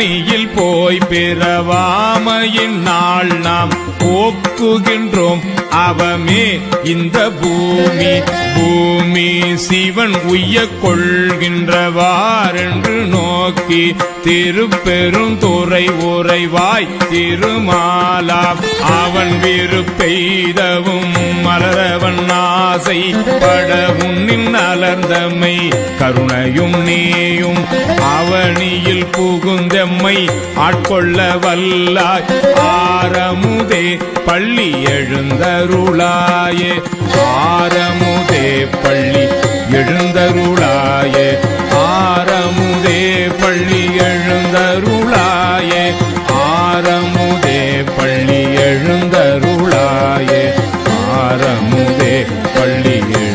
அவனியில் போய் பிறவாமையின் நாள் நாம் போக்குகின்றோம். அவமே இந்த பூமி. பூமி சிவன் உய்ய கொள்கின்றவாறென்று நோக்கி திருப்பெருந்துறை உறைவாய் திருமாலா. அவன் விருப்பெய்தவும் ஆசை பட உன்னின் அலர்ந்தமை கருணையும் நீயும் அவனியில் புகுந்தெம்மை ஆட்கொள்ள வல்லாய். ஆரமுதே பள்ளி எழுந்தருளாயே ஆரமுதே பள்ளி எழுந்தருளாயே ஆரமுதே பள்ளி எழுந்தருளாயே ஆரமு பள்ளியில்